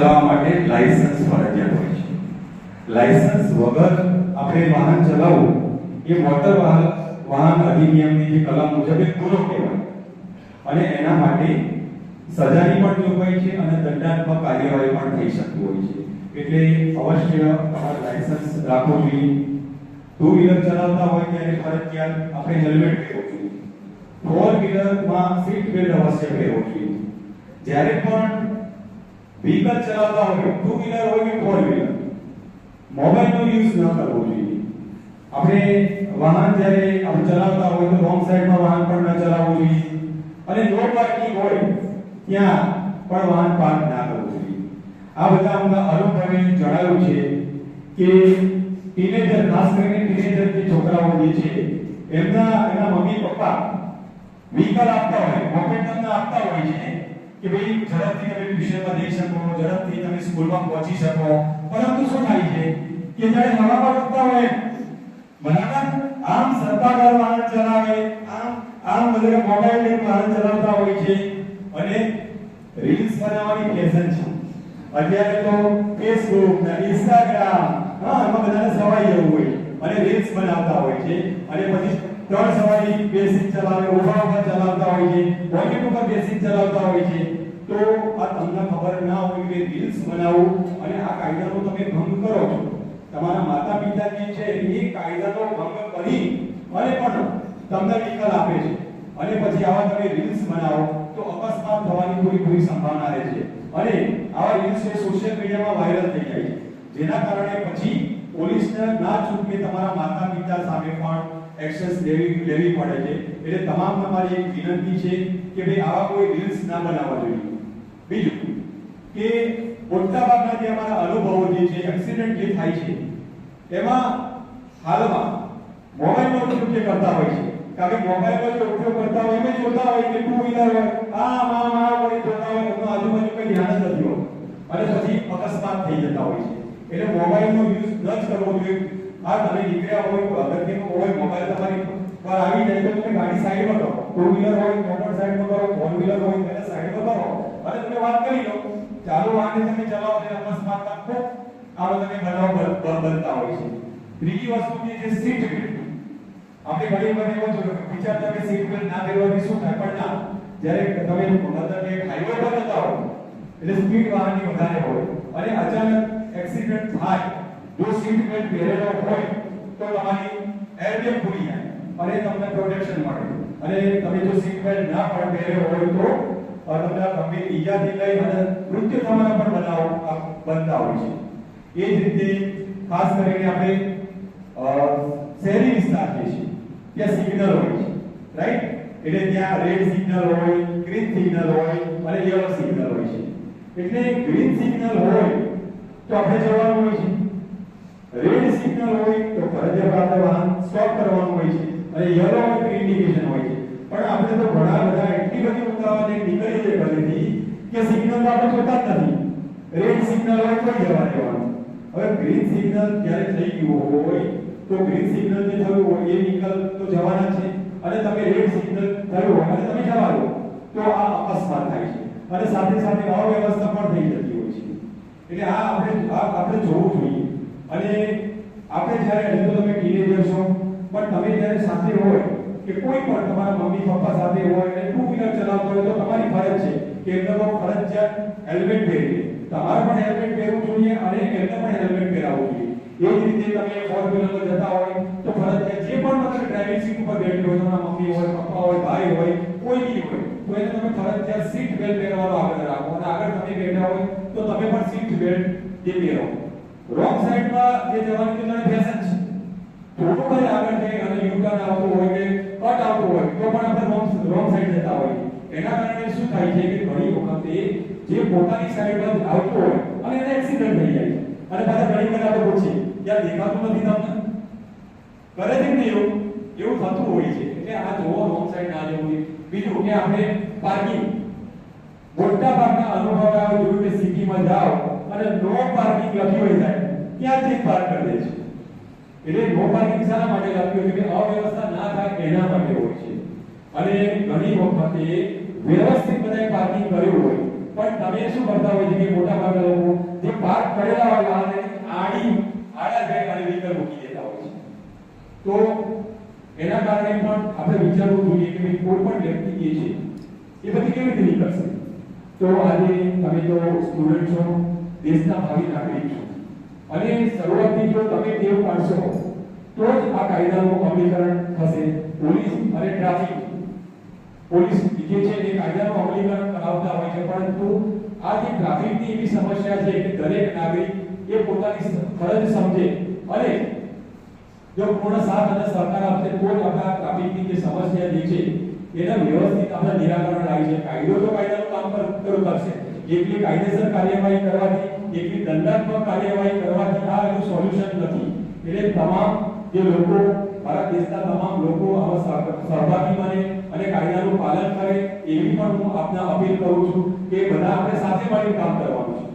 ચલાવવા માટે લાયસન્સ ફરજિયાત હોય છે. લાયસન્સ વગર આપણે વાહન ચલાવવું, એ મોટર વાહન વાહન અધિનિયમની જે કલમ મુજબ એક ગુનો કહેવાય. અને એના માટે સજાની પણ જોગવાઈ છે અને દંડાત્મક કાર્યવાહી પણ થઈ શકતી હોય છે. એટલે અવશ્ય તમારે લાયસન્સ રાખવું જોઈએ. ટુ વ્હીલર ચલાવતા હોય ત્યારે ફરજિયાત આપણે હેલ્મેટ પહેરવું જોઈએ. ફોર વ્હીલરમાં સીટ બેલ્ટ અવશ્ય પહેરવું જોઈએ. જ્યારે પણ વ્હીકલ ચલાવતા હોય ટુ વ્હીલર હોય કે ફોર વ્હીલર મોબાઈલનો યુઝ ન કરવો જોઈએ. આપણે વાહન જ્યારે આપણે ચલાવતા હોય તો રોંગ સાઈડમાં વાહન પણ ન ચલાવવું જોઈએ. અને નો પાર્કિંગ હોય, ત્યાં પણ વાહન પાર્ક ના કરવું જોઈએ. આ બધા અમને અનુભવે જણાવ્યું છે કે ટીનેજર ખાસ કરીને ટીનેજર જે છોકરાઓ જે છે, એમના એના મમ્મી પપ્પા વ્હીકલ આપતા હોય મોપેડ તમને કે ભાઈ ઝડપથી તમે ટ્યુશનમાં જઈ શકો, ઝડપથી તમે સ્કૂલમાં પહોંચી શકો. પરંતુ શું થાય છે કે જ્યારે હવામાં ઉડતા હોય બરાબર આમ સત્તાવાર વાહન ચલાવે, આમ આમ બધા મોબાઈલ લઈને વાહન ચલાવતા હોય છે. અને રીલ્સ બનાવવાની ફેશન છે. અત્યારે તો ફેસબુક ને ઇન્સ્ટાગ્રામ હા, એમાં બધાને સવાઈ જવું હોય. અને રીલ્સ બનાવતા હોય છે. અને પછી ત્રણ સવારી બેસિક ચલાવે ઊભા ઊભા ચલાવતા હોય છે. પોકેટ ઉપર બેસિક ચલાવતા હોય છે. તો આ તમને ખબર ના હોય કે રીલ્સ બનાવો અને આ કાયદાનો તમે ભંગ કરો છો. તમારા માતા પિતા જે છે, એ કાયદાનો ભંગ કરી અને પણ તમને વ્હીકલ આપે છે. અને પછી આવા તમે રીલ્સ બનાવો, તો અકસ્માત થવાની પૂરી પૂરી સંભાવના રહે છે. અને આવા રીલ્સ એ સોશિયલ મીડિયામાં વાયરલ થઈ જાય છે. જેના કારણે પછી પોલીસને ના ચૂકવે તમારા માતા પિતા સામે પણ એક્સેસ લેવી લેવી પડે છે. એટલે તમામ તમારી એક વિનંતી છે કે ભાઈ આવા કોઈ રીલ્સ ના બનાવવા જોઈએ. બીજું, કે મોટાભાગના જે અમારા અનુભવો જે છે એક્સિડન્ટ જે થાય છે, એમાં હાલમાં મોબાઈલનો ઉપયોગ જે કરતા હોય છે. કારણ કે મોબાઈલનો જે ઉપયોગ કરતા હોય, એમ જોતા હોય કે ટુ વ્હીલર હોય, આ મા મા વળી જોતા હોય, એમનો આજુબાજુ કોઈ ધ્યાન જ નથી હોય અને પછી અકસ્માત થઈ જતા હોય છે. એટલે મોબાઈલનો યુઝ ન જ કરવો જોઈએ. આ તમે નીકળ્યા હોય અગત્યનું હોય મોબાઈલ તમારી પર આવી જાય તો તમે ગાડી સાઈડમાં કરો. ટુ વ્હીલર હોય મોટર સાઈડમાં કરો ફોર વ્હીલર હોય તેને સાઈડમાં કરો અને તમે વાત કરી લો ચાલુ વાહને તમે ચલાવો એટલે અકસ્માતના ખૂબ આ તમે બનાવ બન- બન- બનતા હોય છે. ત્રીજી વસ્તુ જે સીટ બેલ્ટ આપણે ઘણી વખત એવું જોયું કે વિચારતા કે સીટ બેલ્ટ ના પહેરવાથી શું થાય? પણ ના. જ્યારે તમે મતલબ કે હાઈવે પર જતા હો, એટલે સ્પીડ વાહનની વધારે હોય અને અચાનક એક્સિડન્ટ થાય, જો સીટ બેલ્ટ પહેરેલો હોય, તો તમારી એરબેગ ખુલી જાય અને તમને પ્રોટેક્શન મળે. અને તમે જો સીટ બેલ્ટ ના પહેર્યો હોય તો અ, તમને ગંભીર ઈજાથી લઈ અને મૃત્યુ થવાના પણ બનાવો બનતા હોય છે. એ જ રીતે ખાસ કરીને આપણે શહેરી વિસ્તાર જે છે ત્યાં સિગ્નલ હોય છે રાઈટ એટલે ત્યાં રેડ સિગ્નલ હોય ગ્રીન સિગ્નલ હોય અને યલો સિગ્નલ હોય છે. એટલે ગ્રીન સિગ્નલ હોય તો આપણે જવાનું હોય છે. રેડ સિગ્નલ હોય તો ફરજિયાત વાહન સ્ટોપ કરવાનું હોય છે અને યલો હોય તો ઇન્ડિકેશન હોય છે. પણ આપણે તો ઘણા બધા એટલી બધી ઉતાવળે નીકળી છે ઘરેથી કે સિગ્નલ આપણે જોતા જ નથી. રેડ સિગ્નલ હોય તો જવા દેવાનું. હવે ગ્રીન સિગ્નલ જ્યારે થઈ ગયું હોય, તો ગ્રીન સિગ્નલ જે થયું હોય, એ વ્હીકલ તો જવાના છે. અને તમે રેડ સિગ્નલ થયું હોય, અને તમે જવા દો, તો આ અકસ્માત થાય છે. અને સાથે સાથે અવ્યવસ્થા પણ થઈ જતી હોય છે. એટલે આ આપણે આપણે જોવું જોઈએ. અને આપણે જ્યારે તમે ટીનેજર છો, પણ તમે જ્યારે સાથે હોય કે કોઈ પણ તમારા મમ્મી, પપ્પા સાથે હોય અને ટુ વ્હીલર ચલાવતો હોય તો તમારી ફરજ છે કે એમને પણ ફરજિયાત હેલ્મેટ પહેરીએ. તમારે પણ હેલ્મેટ પહેરવું જોઈએ અને એમને પણ હેલ્મેટ પહેરાવવું જોઈએ. એ જ રીતે તમે ફોર વ્હીલરમાં જતા હોય તો ફરજિયાત જે પણ તમે ડ્રાઇવિંગ સીટ ઉપર બેઠી હોય, તમારા મમ્મી હોય, પપ્પા હોય, ભાઈ હોય, કોઈ બી હોય, તો એને તમે ફરજિયાત સીટ બેલ્ટ પહેરવાનો આગળ રાખો. અને આગળ તમે બેઠા હોય તો તમે પણ સીટ બેલ્ટ જે પહેરો. રોંગ સાઈડમાં જે જવાની કઈ આગળ જઈ અને યુ ટર્ન આવતું હોય કે કટ આવતું હોય, તો પણ આપણે રોંગ રોંગ સાઈડ જતા હોય એના કારણે શું થાય છે કે ઘણી વખતે જે પોતાની સાઈડ પર આવતું હોય, અને એને એક્સિડન્ટ થઈ જાય અને પાછા ઘણી વખત આપણે પૂછીએ યાર દેખાતું નથી તમને? કરે છે ને એવું? એવું થતું હોય છે. એટલે આ જોવો રોંગ સાઈડ ના જવું બીજું કે આપણે પાર્કિંગ મોટા ભાગના અનુભવ આવે જોયું કે સિટીમાં જાઓ, અને નો પાર્કિંગ લખ્યું હોય જાય ત્યાંથી જ પાર્ક કરી દે છે. એટલે મોબાઈલ શાના માટે આપ્યો કે અવ્યવસ્થા ના થાય એના માટે હોય છે. અને ઘણી વખતે વ્યવસ્થિત બધાએ પાર્કિંગ કર્યું હોય. પણ તમે શું કરતા હોય છે કે મોટા ભાગના લોકો જે પાર્ક કરેલા હોય વાહનને આડી, આડા જાય અને વ્હીકલ મૂકી દેતા હોય છે. તો એના કારણે પણ આપણે વિચારવું જોઈએ કે ભાઈ કોઈ પણ વ્યક્તિ જે છે, એ બધી કેવી રીતે નીકળશે? તો આજે તમે તો સ્ટુડન્ટ છો, દેશના ભાવિ નાગરિક છો. અને શરૂઆતથી જો તમે ટેવ પાડશો, તો જ આ કાયદાનું અમલીકરણ થશે. પોલીસ અને ટ્રાફિક. પોલીસ જે છે એ કાયદાનું અમલીકરણ કરાવતા હોય છે, પરંતુ આ જે ટ્રાફિકની એવી સમસ્યા છે કે દરેક નાગરિક એ પોતાની ફરજ સમજે અને જો પૂર્ણ સાથ અને સહકાર આપશે તો જ આપણા ટ્રાફિકની જે સમસ્યા જે છે, એના વ્યવસ્થિત આપણે નિરાકરણ લાવી છે. કાયદો તો કાયદાનું કામ કર- કરું કરશે. એકલી કાયદેસર કાર્યવાહી કરવાથી એકલી દંડાત્મક કાર્યવાહી કરવાથી આ એનું સોલ્યુશન નથી. એટલે તમામ જે લોકો, ભારત દેશના તમામ લોકો આવા સહ- સહભાગી બને અને કાયદાનું પાલન કરે, એવી પણ હું આપને અપીલ કરું છું કે બધા આપણે સાથે મળીને કામ કરવાનું છે.